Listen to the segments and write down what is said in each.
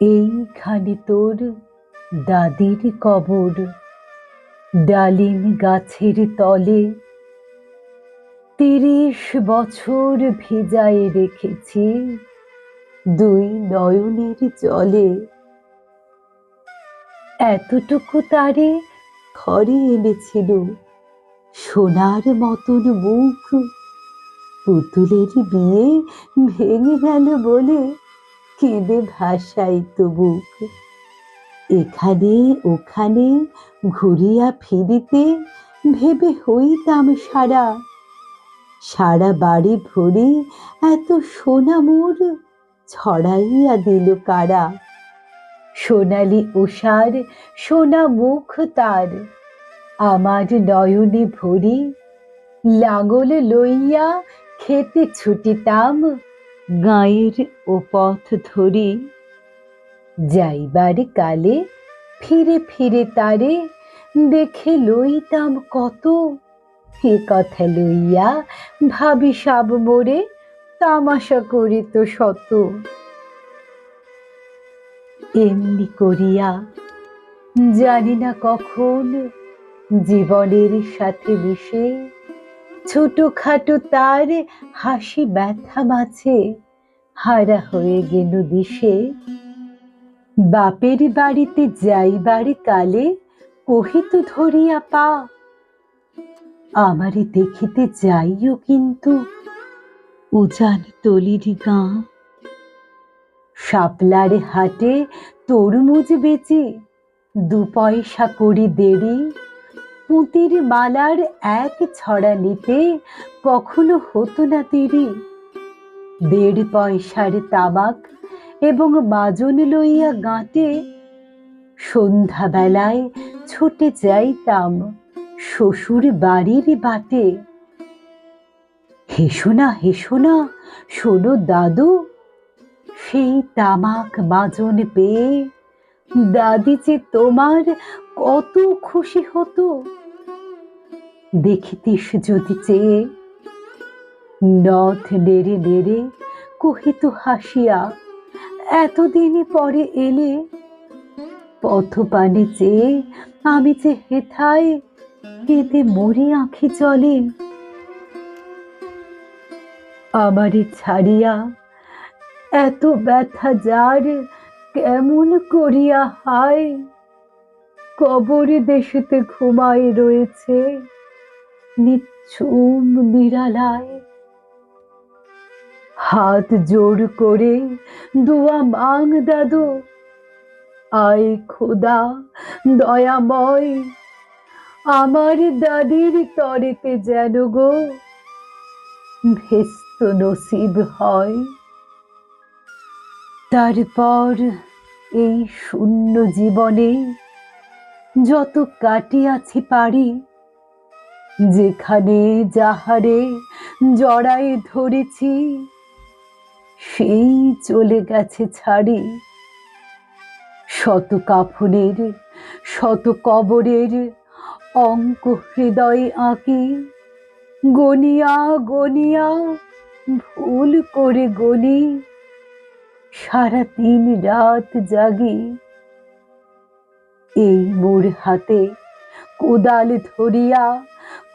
এইখানে তোর দাদির কবর, ডালিম গাছের তলে। তিরিশ বছর ভিজায় রেখেছি দুই নয়নের জলে। এতটুকু তারে ঘরে এনেছিল সোনার মতন মুখ, পুতুলের বিয়ে ভেঙে গেল বলে কেঁদে ভাসাই বুক। এখানে ওখানে ঘুরিয়া ফিরিতে ভেবে হইতাম সারা। সারা বাড়ি ভরে এত সোনা মোর ছড়াইয়া দিল কারা। সোনালি উষার সোনা মুখ তার। আমার নয়নে ভরি লাঙল লইয়া খেতে ছুটিতাম গাঁয়ের ও পথ ধরি। যাইবার কালে ফিরে ফিরে তারে দেখে লইতাম কত। এ কথা লইয়া ভাবি সাব মোরে তামাশা করিত শত। এমনি করিয়া জানি না কখন জীবনের সাথে মিশে ছোটখাটো তার হাসি ব্যথা মাঝে হারা হয়ে গেল দিশে। বাপের বাড়িতে যাইবার কালে কহিত ধরিয়া, পা, আমারে দেখিতে যাইও কিন্তু উজান তলির গাঁ। শাপলার হাটে তরমুজ বেচে দু পয়সা করি দেরি পুঁতির মালার এক ছড়া নিতে কখনো হতো না দেরি। দেড় পয়সার তামাক এবং মাজন লইয়া গাঁটে সন্ধ্যাবেলায় ছুটে যাইতাম শ্বশুর বাড়ির বাটে। হেসো না হেসো না, শোনো দাদু, সেই তামাক মাজন পেয়ে দাদি যে তোমার কত খুশি হতো। দেখিতিস যদি চেয়ে নথ নেড়ে নেড়ে কহিত হাসিয়া এতদিনে পরে এলে পথ পানে চেয়ে আমি যে হেথায় কেঁদে মরি আঁখি চলে আমারে ছাড়িয়া এত ব্যথা যার কেমন করিয়া হায়? কবরে দেশেতে ঘুমায় রয়েছে, নিচ্ছুম নিরালায়। হাত জোর করে দুয়া মাং দাদু আয় খোদা, দয়াময়, আমার দাদির তরেতে যেন গো ভেস্ত নসিব হয়। তারপর এই শূন্য জীবনে যত কাটিয়াছি পারি যেখানে যাহারে জড়াই ধরেছি, সেই চলে গেছে ছাড়ি। শত কাফনের, শত কবরের অঙ্ক হৃদয়ে আঁকি, গনিয়া গনিয়া, ভুল করে গনি সারা দিন রাত জাগি। এই মোর হাতে কোদাল ধরিয়া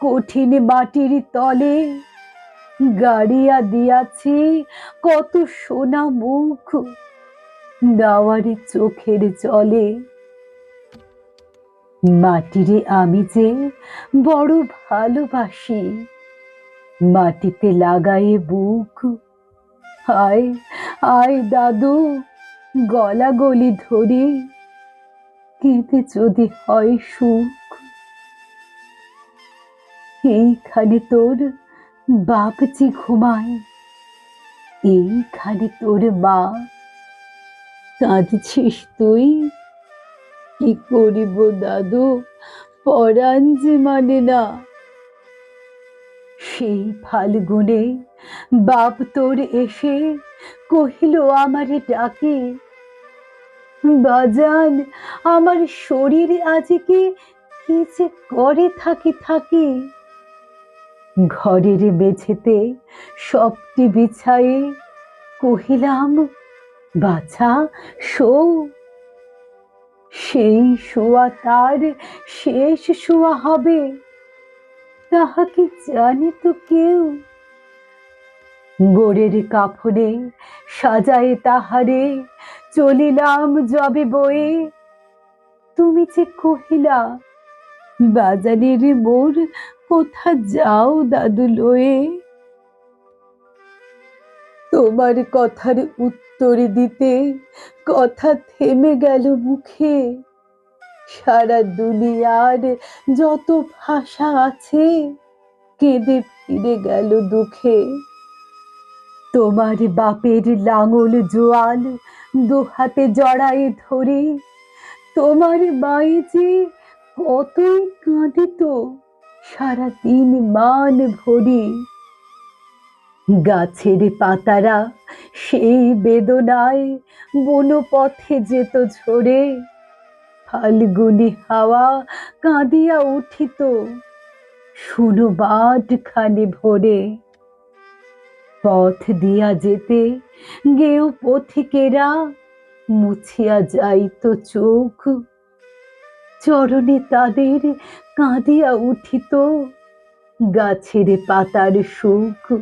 কঠিন মাটির তলে গাড়িয়া দিয়াছি কত সোনা মুখ দাওয়ারে চোখের জলে। মাটিরে আমি যে বড় ভালোবাসি, মাটিতে লাগায়ে বুক। আয় আয় দাদু গলা গলি ধরি। কেঁদে যদি হয় সুখ, এইখানে তোর বাপজি ঘুমায়, এইখানে তোর মা কাঁদছিস তুই? কি করিব দাদু? পরাণ যে মানে না। সেই ফাল্গুনে বাপ তোর এসে কহিল, আমারে ডাকে। বাজান, আমার শরীর আজকে কি যে করে থাকি থাকি। ঘরের মেঝেতে সবটি বিছায়ে কহিলাম, বাছা শো সেই শোয়া তার শেষ শোয়া হবে তাহাকে জানে তো কেউ? গোড়ের কাফনে সাজায়ে তাহারে চলিলাম যবে বয়ে। তুমি যে কহিলা, বাজারের মোর কোথা যাও দাদু লয়ে? তোমার কথার উত্তর দিতে কথা থেমে গেল মুখে। সারা দুনিয়ার যত ভাষা আছে, কেঁদে ফিরে গেল দুঃখে। তোমার বাপের লাঙল জোয়াল দু হাতে জড়ায়ে ধরে। তোমার যে কতই কাঁদিত সারা দিন মান ভরি। গাছের পাতারা সেই বেদনায় বনপথে যেত ঝরে। ফাল্গুনি হাওয়া কাঁদিয়া উঠিত, শুনো বাট খানি ভোরে। পথ দিয়া যেতে, গেও পথিকেরা, মুছিয়া যাইত চোখ। চরণে তাদের কাঁদিয়া উঠিত, গাছের পাতার সুখ।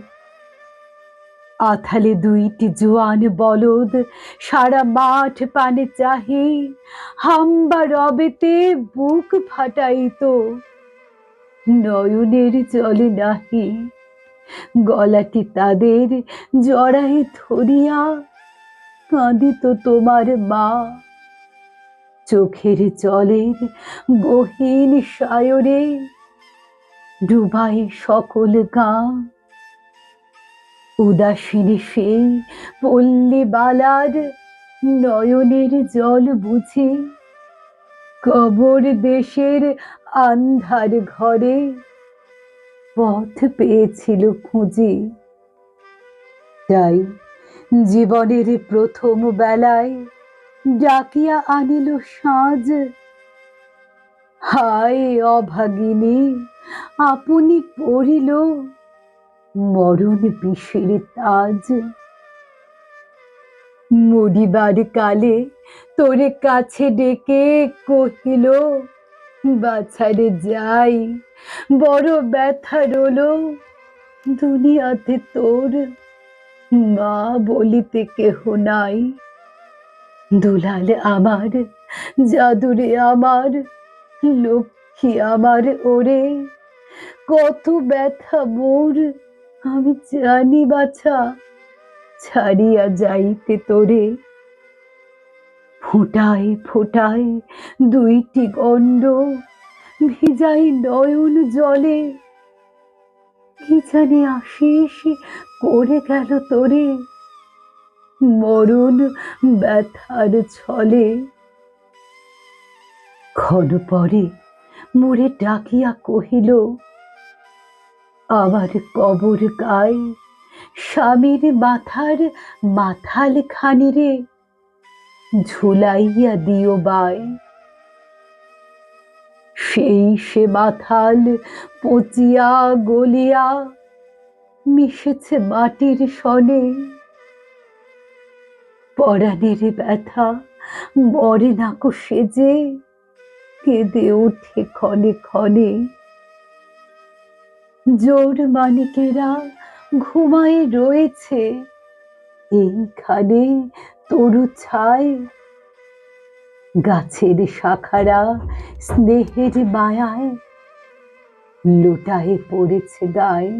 আথালে দুইটি জোয়ান বলদ, সারা মাঠ পানে চাহি, হাম্বা রবেতে বুক ফাটাইত। নয়নের জলে নাহি গলাটি তাদের জড়াই ধরিয়া কাঁদিত তোমার মা। চোখের জলের গহীন সায়রে ডুবাই সকল গাঁ উদাসীনী সেই পল্লী বালার নয়নের জল বুঝি কবর দেশের আন্ধার ঘরে পথ পেয়েছিল খুঁজে। তাই জীবনের প্রথম বেলায় ডাকিয়া আনিল সাজ। হায় অভাগিনী, আপনি পড়িল মরণ বিষের তাজ। মরিবার কালে তোরে কাছে ডেকে কহিল বাছারে যাই, বড় ব্যথা রলো দুনিয়াতে তোর। মা বলিতে কেহ নাই, দুলাল আমার, জাদুরে আমার, লক্ষ্মী আমার ওরে। কত ব্যথা মোর, আমি জানি বাছা, ছাড়িয়া যাইতে তোরে। ফোটায় ফোটায় দুইটি গণ্ড ভিজাই নয়ন জলে। কি জানি আশিস করে গেল তোরে। মরণ ব্যথার ছলে। ক্ষণ পরে মোরে ডাকিয়া কহিল, আমার কবর গায়ে স্বামীর মাথার মাথাল খানি রে। ঝুলাইয়া দিও বায় সেই সে মাথাল পচিয়া গলিয়া মিশেছে মাটির সনে পরাণের ব্যথা মরে নাকো সেজে কেঁদে ওঠে ক্ষণে ক্ষণে। জোর মানিকেরা ঘুমায় রয়েছে এইখানে তরু ছায় গাছের শাখারা স্নেহের মায়ায় লোটায় পড়েছে গায়ে।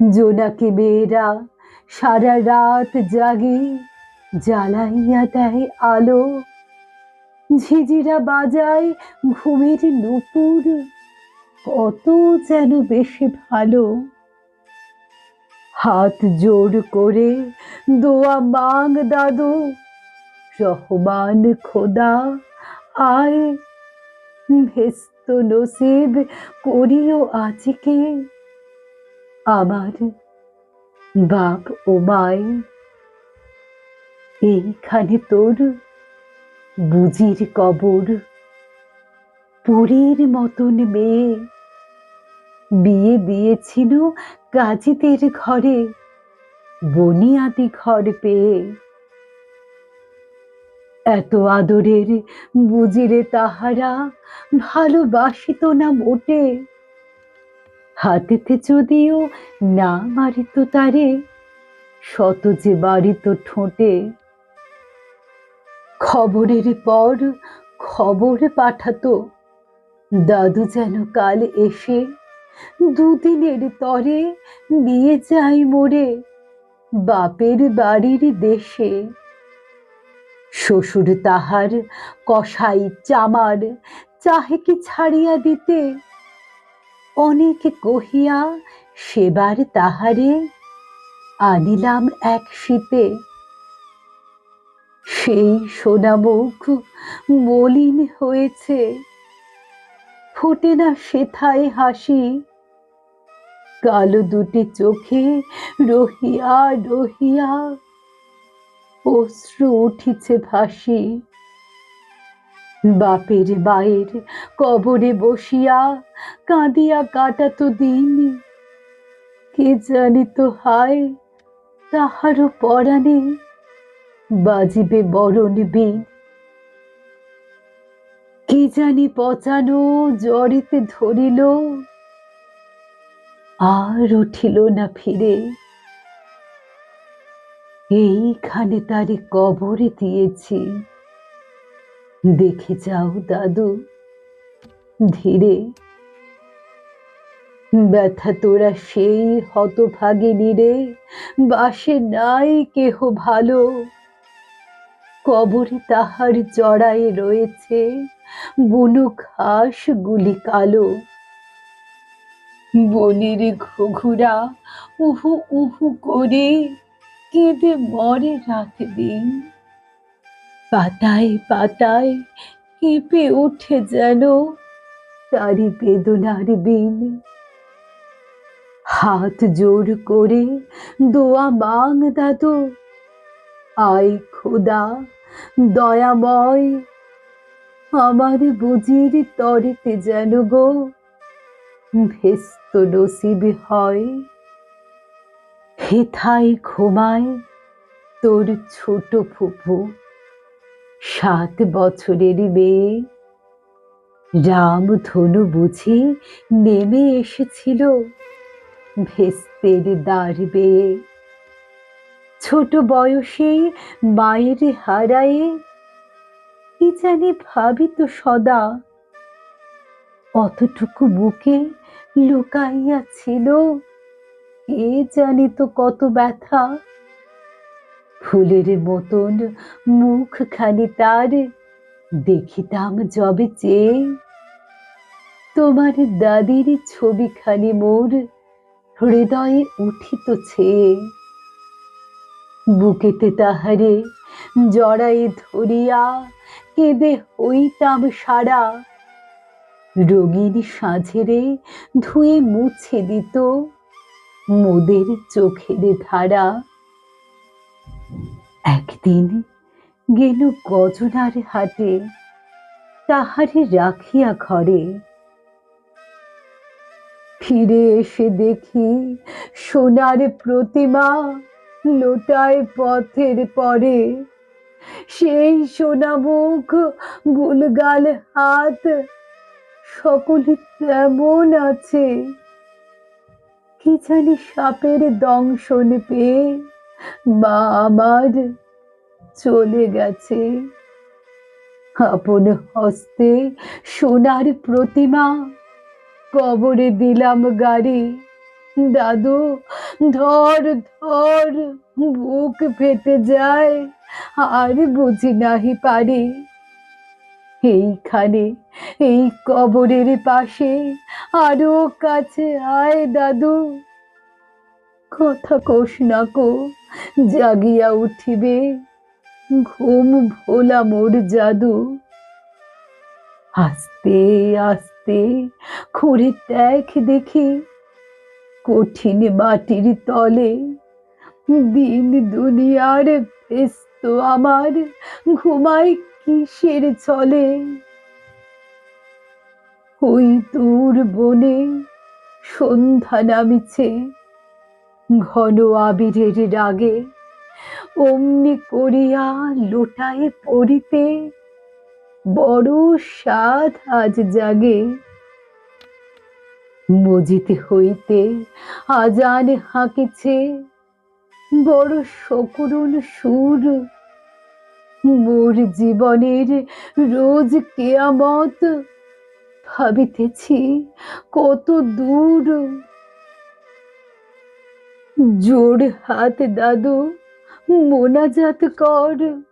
জোনাকে মেয়েরা সারা রাত জাগে, জ্বালাইয়া দেয় আলো। ঝিঝিরা বাজায় ঘুমের নুপুর, কত যেন বেশি ভালো। হাত জোর করে দোয়া মাং দাদু। রহমান খোদা, আয়। ভেস্ত নসিব করিও আজকে। আমার বাপ ও মায় এইখানে তোর বুজির কবর, পুরীর মতন মেয়ে। বিয়ে দিয়েছিল কাজীদের ঘরে, বনিয়াদি ঘর পেয়ে। এত আদরের বুঝিরে তাহারা ভালোবাসিত না মোটে হাতেতে যদিও না মারিত তারে, শত যে বাড়িত ঠোঁটে। খবরের পর খবর পাঠাতো, দাদু যেন কাল এসে দুদিনের তরে নিয়ে যায় মোরে বাপের বাড়ির দেশে। শ্বশুর তাহার কষাই চামার, চাহে কি ছাড়িয়া দিতে? অনেক কহিয়া সেবার তাহারে আনিলাম এক শীতে। সেই সোনামুখ মলিন হয়েছে, ফোটে না সেথায় হাসি। কালো দুটি চোখে রহিয়া রহিয়া। অশ্রু উঠিছে ভাসি। বাপের মায়ের কবরে বসিয়া কাঁদিয়া কাটাতো দিন। কে জানি তো হায় তাহারও পরাণে বাজিবে বরণ বিন কি জানি পচানো জ্বরেতে ধরিল আর উঠিল না ফিরে। এইখানে তারে কবরে দিয়েছি। দেখে যাও দাদু, ধীরে। ব্যথা তোরা সেই হতভাগিনী রে, বাসে নাই কেহ ভালো। কবরে তাহার জড়ায় রয়েছে বুনো ঘাস গুলি কালো। বনের ঘুঘুরা, উহু উহু করে কেঁদে মরে রাত দিন পাতায় পাতায় কেঁপে ওঠে যেন তারি বেদনার বিন। হাত জোর করে দোয়া মাং দাদু, আয় খোদা, দয়াময়। আমার বুঝির তরেতে যেন গো ভেস্ত নসিব হয়। হেথায় ঘুমায় তোর ছোট ফুফু। সাত বছরের মেয়ে। রাম ধনু বুঝি নেমে এসেছিল ভেস্তের দ্বার বেয়ে। ছোট বয়সে মায়ের হারায়ে কি জানি ভাবি তো সদা। অতটুকু বুকে লুকাইয়া ছিল কে জানি তো কত ব্যথা। ফুলের মতন মুখখানি তার, দেখিতাম যবে চেয়ে। তোমার দাদির ছবিখানি মোর হৃদয়ে উঠিত বুকেতে তাহারে জড়াই ধরিয়া কেঁদে হইতাম সারা রঙিন সাঁঝেরে ধুয়ে মুছে দিত মোদের চোখের ধারা। একদিন গেল গজনার হাটে, তাহারে রাখিয়া ঘরে। ফিরে এসে দেখি সোনার প্রতিমা লোটায় পথের পরে। সেই সোনা মুখ গুলগাল হাত সকলে তেমন আছে? কি জানি সাপের দংশন পেয়ে মা আমার চলে গেছে। আপন হস্তে সোনার প্রতিমা কবরে দিলাম গাড়ি। দাদু, ধর ধর, বুক ফেটে যায়, আর বুঝি নাহি পারি। এইখানে, এই কবরের পাশে আরও কাছে আয় দাদু। কথা কোষ না কো, জাগিয়া উঠিবে, ঘুম ভোলা মোর জাদু। আস্তে আস্তে খুঁড়ে দেখ দেখি, কঠিন মাটির তলে দিন দুনিয়ার ব্যস্ত আমার ঘুমাই কিসের চলে? ওই দূর বনে সন্ধ্যা নামিছে, ঘন আবিরের রাগে। অমনি করিয়া লোটায় পড়িতে বড় স্বাদ আজ জাগে। মজিতে হইতে আজান হাঁকিছে, বড় সকরুণ সুর মোর জীবনের রোজ কেয়ামত ভাবিতেছি কত দূর। জোর হাত দাদু, মোনাজাত কর।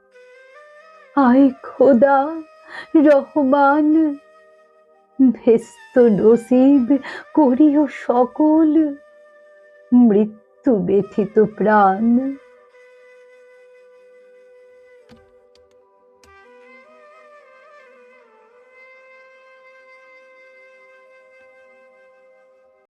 আয় খোদা, রহমান, ভেস্ত নসিব করিও সকল। মৃত্যু ব্যথিত প্রাণ।